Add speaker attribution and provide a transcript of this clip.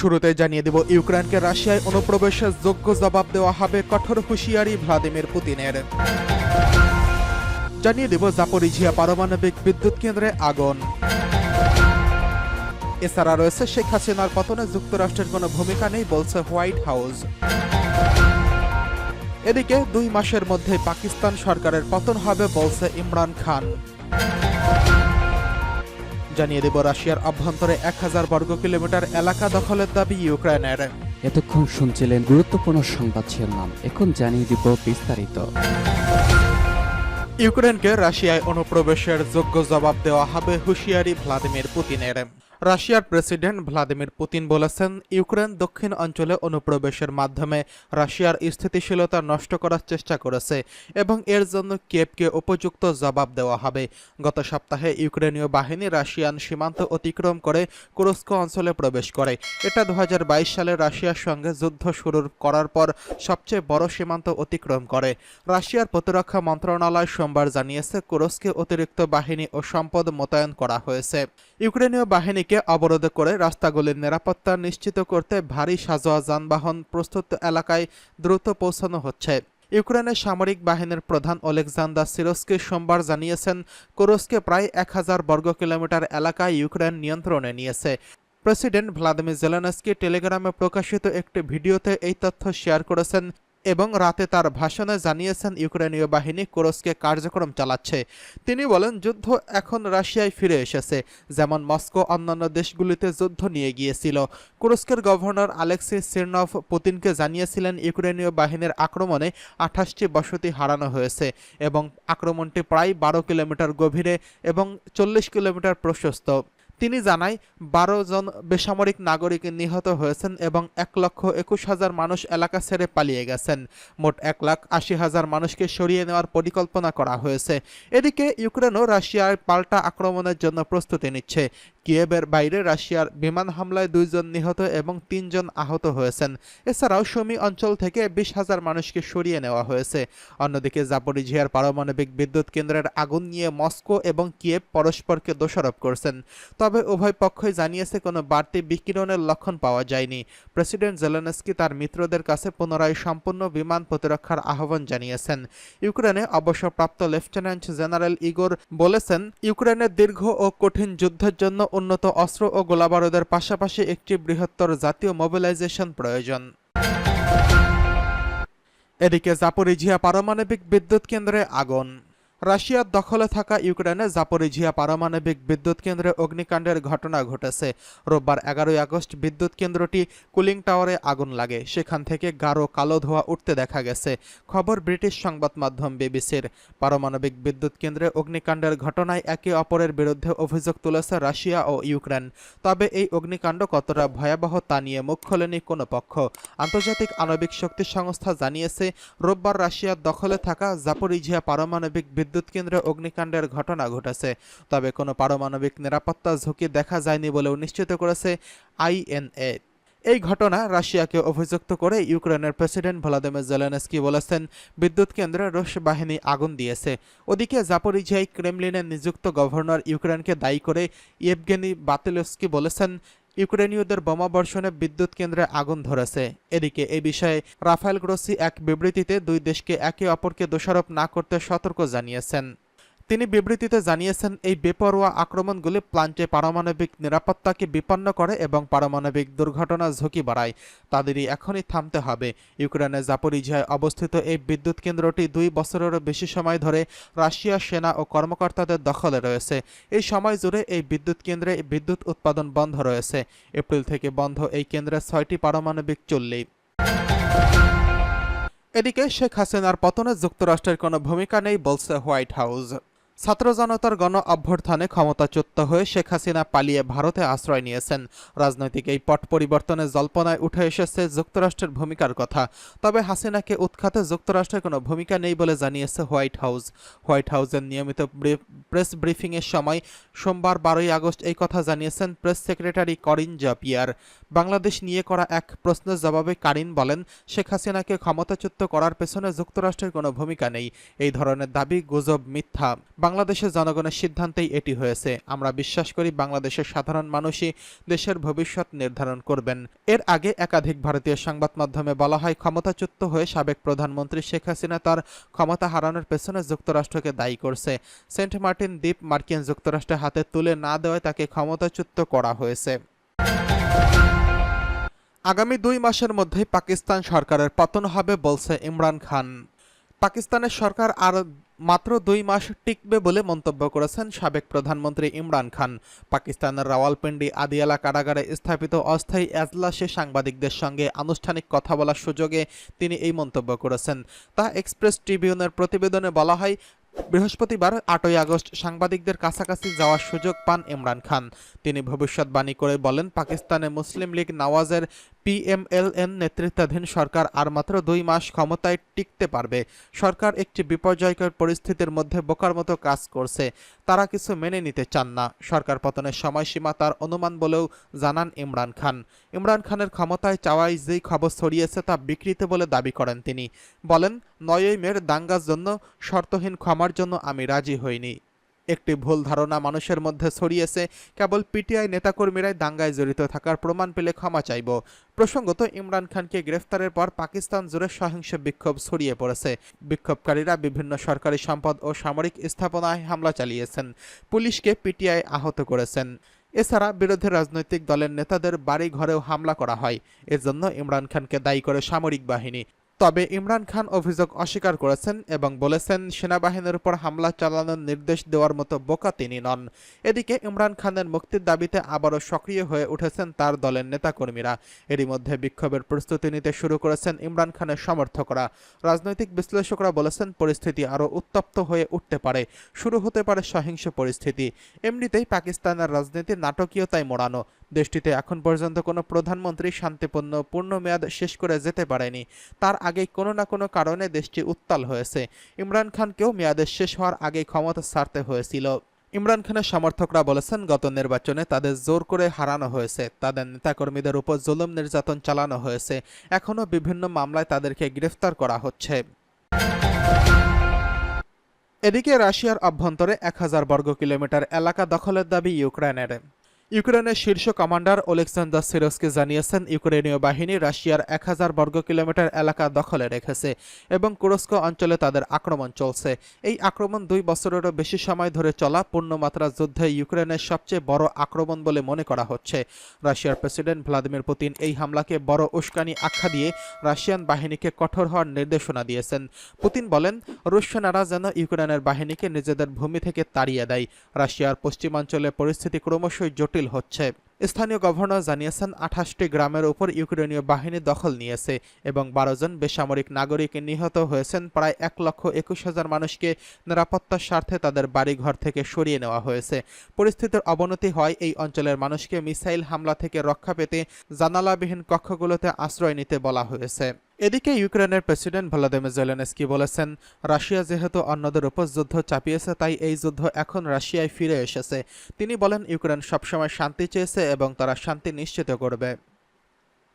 Speaker 1: শুরুতে জানিয়ে দেব, ইউক্রেনকে রাশিয়ায় অনুপ্রবেশের যোগ্য জবাব দেওয়া হবে কঠোর হুঁশিয়ারি ভ্লাদিমির পুতিনের। জানিয়ে দেব জাপরিঝিয়া পারমাণবিক বিদ্যুৎ কেন্দ্রে আগুন। এছাড়া রয়েছে শেখ হাসিনার পতনে যুক্তরাষ্ট্রের কোনো ভূমিকা নেই, বলছে হোয়াইট হাউস। এদিকে দুই মাসের মধ্যে পাকিস্তান সরকারের পতন হবে, বলছে ইমরান খান। জানিয়ে দেব রাশিয়ার অভ্যন্তরে এক হাজার বর্গ কিলোমিটার এলাকা দখলের দাবি ইউক্রেনের।
Speaker 2: এতক্ষণ শুনছিলেন গুরুত্বপূর্ণ সংবাদ শিরোনাম। এখন জানিয়ে দিব বিস্তারিত।
Speaker 1: ইউক্রেনকে রাশিয়ায় অনুপ্রবেশের যোগ্য জবাব দেওয়া হবে হুঁশিয়ারি ভ্লাদিমির পুতিনের। রাশিয়ার প্রেসিডেন্ট ভ্লাদিমির পুতিন বলেছেন, ইউক্রেন দক্ষিণ অঞ্চলে অনুপ্রবেশের মাধ্যমে রাশিয়ার স্থিতিশীলতা নষ্ট করার চেষ্টা করেছে এবং এর জন্য কিয়েভকে উপযুক্ত জবাব দেওয়া হবে। গত সপ্তাহে ইউক্রেনীয় বাহিনী রাশিয়ান সীমান্ত অতিক্রম করে কুরস্ক অঞ্চলে প্রবেশ করে। এটা দু হাজার বাইশ সালে রাশিয়ার সঙ্গে যুদ্ধ শুরু করার পর সবচেয়ে বড় সীমান্ত অতিক্রম করে। রাশিয়ার প্রতিরক্ষা মন্ত্রণালয় সোমবার জানিয়েছে, কুরস্কে অতিরিক্ত বাহিনী ও সম্পদ মোতায়েন করা হয়েছে। ইউক্রেনীয় বাহিনীকে অবরোধ করে রাস্তাগুলির নিরাপত্তা নিশ্চিত করতে ভারী সাজোয়া যানবাহন প্রস্তুত এলাকায় দ্রুত পৌঁছানো হচ্ছে। ইউক্রেনের সামরিক বাহিনীর প্রধান অলেকজান্ডার সিরোস্কি সোমবার জানিয়েছেন, কুরস্কে প্রায় এক হাজার বর্গ কিলোমিটার এলাকায় ইউক্রেন নিয়ন্ত্রণে নিয়েছে। প্রেসিডেন্ট ভ্লাদিমির জেলেনস্কি টেলিগ্রামে প্রকাশিত একটি ভিডিওতে এই তথ্য শেয়ার করেছেন। এবং রাতে তার ভাষণে জানিয়েছেন ইউক্রেনীয় বাহিনী কুরস্কে কার্যক্রম চালাচ্ছে। তিনি বলেন, যুদ্ধ এখন রাশিয়ায় ফিরে এসেছে, যেমন মস্কো অন্যান্য দেশগুলিতে যুদ্ধ নিয়ে গিয়েছিল। কুরস্কের গভর্নর আলেক্সি সিরনভ পুতিনকে জানিয়েছিলেন, ইউক্রেনীয় বাহিনীর আক্রমণে আঠাশটি বসতি হারানো হয়েছে এবং আক্রমণটি প্রায় বারো কিলোমিটার গভীরে এবং চল্লিশ কিলোমিটার প্রশস্ত। তিনি জানায়, বারো জন বেসামরিক নাগরিক নিহত হয়েছেন এবং এক লক্ষ একুশ হাজার মানুষ এলাকা ছেড়ে পালিয়ে গেছেন। মোট এক লাখ আশি হাজার মানুষকে সরিয়ে নেওয়ার পরিকল্পনা করা হয়েছে। এদিকে ইউক্রেনও রাশিয়ার পাল্টা আক্রমণের জন্য প্রস্তুতি নিচ্ছে। কিয়েবের বাইরে রাশিয়ার বিমান হামলায় দুইজন নিহত এবং তিনজন আহত হয়েছেন। এছাড়াও সুমি অঞ্চল থেকে বিশ হাজার মানুষকে সরিয়ে নেওয়া হয়েছে। অন্যদিকে জাপরিঝিয়ার পারমাণবিক বিদ্যুৎ কেন্দ্রের আগুন নিয়ে মস্কো এবং কিয়েব পরস্পরকে দোষারোপ করছেন। তবে উভয় পক্ষই জানিয়েছে কোনো বাড়তি বিকিরণের লক্ষণ পাওয়া যায়নি। প্রেসিডেন্ট জেলেনস্কি তার মিত্রদের কাছে পুনরায় সম্পূর্ণ বিমান প্রতিরক্ষার আহ্বান জানিয়েছেন। ইউক্রেনে অবসরপ্রাপ্ত লেফটেন্যান্ট জেনারেল ইগোর বলেছেন, ইউক্রেনের দীর্ঘ ও কঠিন যুদ্ধের জন্য উন্নত অস্ত্র ও গোলাবারুদের পাশাপাশি একটি বৃহত্তর জাতীয় মোবিলাইজেশন প্রয়োজন। এদিকে জাপরিঝিয়া পারমাণবিক বিদ্যুৎ কেন্দ্রে আগুন। রাশিয়ার দখলে থাকা ইউক্রেনে জাপরিঝিয়া পারমাণবিক বিদ্যুৎ কেন্দ্রে অগ্নিকাণ্ডের ঘটনা ঘটেছে। রোববার এগারোই আগস্ট বিদ্যুৎ কেন্দ্রটি কুলিং টাওয়ারে আগুন লাগে। সেখান থেকে গাঢ় কালো ধোঁয়া উঠতে দেখা গেছে। খবর ব্রিটিশ সংবাদ মাধ্যম বিবিসির। পারমাণবিক বিদ্যুৎ কেন্দ্রে অগ্নিকাণ্ডের ঘটনায় একে অপরের বিরুদ্ধে অভিযোগ তুলেছে রাশিয়া ও ইউক্রেন। তবে এই অগ্নিকাণ্ড কতটা ভয়াবহ তা নিয়ে মুখ খোলেনি কোনো পক্ষ। আন্তর্জাতিক আণবিক শক্তি সংস্থা জানিয়েছে, রোববার রাশিয়ার দখলে থাকা জাপরিঝিয়া পারমাণবিক বিদ্যুৎ কেন্দ্রে অগ্নিকাণ্ডের ঘটনা ঘটেছে। তবে কোনো পারমাণবিক নিরাপত্তা ঝুঁকি দেখা যায়নি বলেও নিশ্চিত করেছে আইএনএ এই ঘটনা রাশিয়াকে অভিযুক্ত করে ইউক্রেনের প্রেসিডেন্ট ভলাদিমির জেলেনস্কি বলেছেন, বিদ্যুৎ কেন্দ্রে রুশ বাহিনী আগুন দিয়েছে। ওদিকে জাপরিঝিয়ায় ক্রেমলিনের নিযুক্ত গভর্নর ইউক্রেনকে দায়ী করে ইয়েভগেনি বাতিলস্কি বলেছেন ইউক্রেনীয়দের বোমা বর্ষণে বিদ্যুৎ কেন্দ্রে আগুন ধরেছে। এদিকে এ বিষয়ে রাফায়েল গ্রোসি এক বিবৃতিতে দুই দেশকে একে অপরকে দোষারোপ না করতে সতর্ক জানিয়েছেন। তিনি বিবৃতিতে জানিয়েছেন, এই বেপরোয়া আক্রমণগুলি প্লান্টে পারমাণবিক নিরাপত্তাকে বিপন্ন করে এবং পারমাণবিক দুর্ঘটনার ঝুঁকি বাড়ায়। তাদেরই এখনই থামতে হবে। ইউক্রেনের জাপরিঝিয়ায় অবস্থিত এই বিদ্যুৎ কেন্দ্রটি দুই বছরেরও বেশি সময় ধরে রাশিয়া সেনা ও কর্মকর্তাদের দখলে রয়েছে। এই সময় জুড়ে এই বিদ্যুৎ কেন্দ্রে বিদ্যুৎ উৎপাদন বন্ধ রয়েছে। এপ্রিল থেকে বন্ধ এই কেন্দ্রের ছয়টি পারমাণবিক চুল্লি। এদিকে শেখ হাসিনার পতনে যুক্তরাষ্ট্রের কোনো ভূমিকা নেই, বলছে হোয়াইট হাউস। ছাত্র জনতার গণ অভ্যর্থনে ক্ষমতাচ্যুত হয়ে শেখ হাসিনা পালিয়ে ভারতে আশ্রয় নিয়েছেন। রাজনৈতিক এই পট পরিবর্তনের জল্পনায় উঠে এসেছে যুক্তরাষ্ট্রের ভূমিকার কথা। তবে হাসিনাকে উৎখাতে যুক্তরাষ্ট্রের কোনো ভূমিকা নেই বলে জানিয়েছে হোয়াইট হাউস। হোয়াইট হাউসের নিয়মিত প্রেস ব্রিফিংয়ের সময় সোমবার বারোই আগস্ট এই কথা জানিয়েছেন প্রেস সেক্রেটারি করিন জাপিয়ার। বাংলাদেশ নিয়ে করা এক প্রশ্নের জবাবে কারিন বলেন, শেখ হাসিনাকে ক্ষমতাচ্যুত করার পেছনে যুক্তরাষ্ট্রের কোনো ভূমিকা নেই। এই ধরনের দাবি গুজব মিথ্যা। বাংলাদেশের জনগণের সিদ্ধান্তেই এটি হয়েছে। আমরা বিশ্বাস করি বাংলাদেশের সাধারণ মানুষই দেশের ভবিষ্যৎ নির্ধারণ করবেন। এর আগে একাধিক ভারতীয় সংবাদ মাধ্যমে বলা হয়, ক্ষমতাচ্যুত হয়ে সাবেক প্রধানমন্ত্রী শেখ হাসিনা তার ক্ষমতা হারানোর পেছনে যুক্তরাষ্ট্রকে দায়ী করছে। সেন্ট মার্টিন দ্বীপ মার্কিন যুক্তরাষ্ট্রের হাতে তুলে না দেওয়ায় তাকে ক্ষমতাচ্যুত করা হয়েছে। আগামী দুই মাসের মধ্যেই পাকিস্তান সরকারের পতন হবে, বলছে ইমরান খান। পাকিস্তানের সরকার আর মাত্র দুই মাস টিকবে বলে মন্তব্য করেছেন সাবেক প্রধানমন্ত্রী ইমরান খান। পাকিস্তানের রাওয়ালপিন্ডি আদিয়ালা কারাগারে স্থাপিত অস্থায়ী এজলাসে সাংবাদিকদের সঙ্গে আনুষ্ঠানিক কথা বলার সুযোগে তিনি এই মন্তব্য করেছেন। তা এক্সপ্রেস ট্রিবিউনের প্রতিবেদনে বলা হয়, বৃহস্পতিবার আটই আগস্ট সাংবাদিকদের কাছাকাছি যাওয়ার সুযোগ পান ইমরান খান। তিনি ভবিষ্যৎবাণী করে বলেন, পাকিস্তানে মুসলিম লীগ নওয়াজের পিএমএলএন নেতৃত্বাধীন সরকার আর মাত্র দুই মাস ক্ষমতায় টিকতে পারবে। সরকার একটি বিপর্যয়কর পরিস্থিতির মধ্যে বোকার মতো কাজ করছে। তারা কিছু মেনে নিতে চান না। সরকার পতনের সময়সীমা তার অনুমান বলেও জানান ইমরান খান। ইমরান খানের ক্ষমতায় চাওয়ায় যেই খবর ছড়িয়েছে তা বিকৃত বলে দাবি করেন তিনি। বলেন, নয়ই মের দাঙ্গার জন্য, শর্তহীন ক্ষমার জন্য আমি রাজি হইনি। একটি ভুল ধারণা মানুষের মধ্যে ছড়িয়েছে। কেবল পিটিআই নেতাকর্মীরাই দাঙ্গায় জড়িত থাকার প্রমাণ পেলে ক্ষমা চাইব। প্রসঙ্গত, ইমরান খানকে গ্রেফতারের পর পাকিস্তান জুড়ে সহিংস বিক্ষোভ ছড়িয়ে পড়েছে। বিক্ষোভকারীরা বিভিন্ন সরকারি সম্পদ ও সামরিক স্থাপনায় হামলা চালিয়েছেন। পুলিশকে পিটিআই আহত করেছেন। এছাড়া বিরোধী রাজনৈতিক দলের নেতাদের বাড়ি ঘরেও হামলা করা হয়। এজন্য ইমরান খানকে দায়ী করে সামরিক বাহিনী। তবে ইমরান খান অভিযোগ অস্বীকার করেছেন এবং বলেছেন, সেনাবাহিনীর উপর হামলা চালানোর নির্দেশ দেওয়ার মতো বোকা তিনি নন। এদিকে ইমরান খানের মুক্তির দাবিতে আবারও সক্রিয় হয়ে উঠেছেন তার দলের নেতাকর্মীরা। এরই মধ্যে বিক্ষোভের প্রস্তুতি নিতে শুরু করেছেন ইমরান খানের সমর্থকরা। রাজনৈতিক বিশ্লেষকরা বলেছেন, পরিস্থিতি আরও উত্তপ্ত হয়ে উঠতে পারে, শুরু হতে পারে সহিংস পরিস্থিতি। এমনিতেই পাকিস্তানের রাজনীতি নাটকীয়তায় মোড়ানো। দেশটিতে এখন পর্যন্ত কোনো প্রধানমন্ত্রী শান্তিপূর্ণ পূর্ণ মেয়াদ শেষ করে যেতে পারেনি। তার আগেই কোনো না কোনো কারণে দেশটি উত্তাল হয়েছে। ইমরান খানকেও মেয়াদের শেষ হওয়ার আগেই ক্ষমতা ছাড়তে হয়েছিল। ইমরান খানের সমর্থকরা বলেছেন, গত নির্বাচনে তাদের জোর করে হারানো হয়েছে। তাদের নেতাকর্মীদের উপর জুলুম নির্যাতন চালানো হয়েছে। এখনও বিভিন্ন মামলায় তাদেরকে গ্রেফতার করা হচ্ছে। এদিকে রাশিয়ার অভ্যন্তরে এক হাজার বর্গ কিলোমিটার এলাকা দখলের দাবি ইউক্রেনের। ইউক্রেনের শীর্ষ কমান্ডার ওলেক্সান্ডার সিরোসকে জানিয়েছেন, ইউক্রেনীয় বাহিনী রাশিয়ার এক হাজার বর্গ কিলোমিটার এলাকা দখলে রেখেছে এবং কুরস্ক অঞ্চলে তাদের আক্রমণ চলছে। এই আক্রমণ দুই বছরেরও বেশি সময় ধরে চলা পূর্ণমাত্রা যুদ্ধে ইউক্রেনের সবচেয়ে বড় আক্রমণ বলে মনে করা হচ্ছে। রাশিয়ার প্রেসিডেন্ট ভ্লাদিমির পুতিন এই হামলাকে বড় উস্কানি, আখ্যা দিয়ে রাশিয়ান বাহিনীকে কঠোর হওয়ার নির্দেশনা দিয়েছেন। পুতিন বলেন, রুশ সেনারা যেন ইউক্রেনের বাহিনীকে নিজেদের ভূমি থেকে তাড়িয়ে দেয়। রাশিয়ার পশ্চিমাঞ্চলে পরিস্থিতি ক্রমশই জটিল হচ্ছে। স্থানীয় গভর্নর জানিয়েছেন, আঠাশটি গ্রামের উপর ইউক্রেনীয় বাহিনী দখল নিয়েছে এবং বারো জন বেসামরিক নাগরিক নিহত হয়েছেন। প্রায় এক লক্ষ একুশ হাজার মানুষকে নিরাপত্তার স্বার্থে তাদের বাড়িঘর থেকে সরিয়ে নেওয়া হয়েছে। পরিস্থিতির অবনতি হয় এই অঞ্চলের মানুষকে মিসাইল হামলা থেকে রক্ষা পেতে জানালাবিহীন কক্ষগুলোতে আশ্রয় নিতে বলা হয়েছে। এদিকে ইউক্রেনের প্রেসিডেন্ট ভলাদিমির জেলেনস্কি বলেছেন, রাশিয়া যেহেতু অন্যদের উপর যুদ্ধ চাপিয়েছে, তাই এই যুদ্ধ এখন রাশিয়ায় ফিরে এসেছে। তিনি বলেন, ইউক্রেন সবসময় শান্তি চেয়েছে এবং তারা শান্তি নিশ্চিত করবে।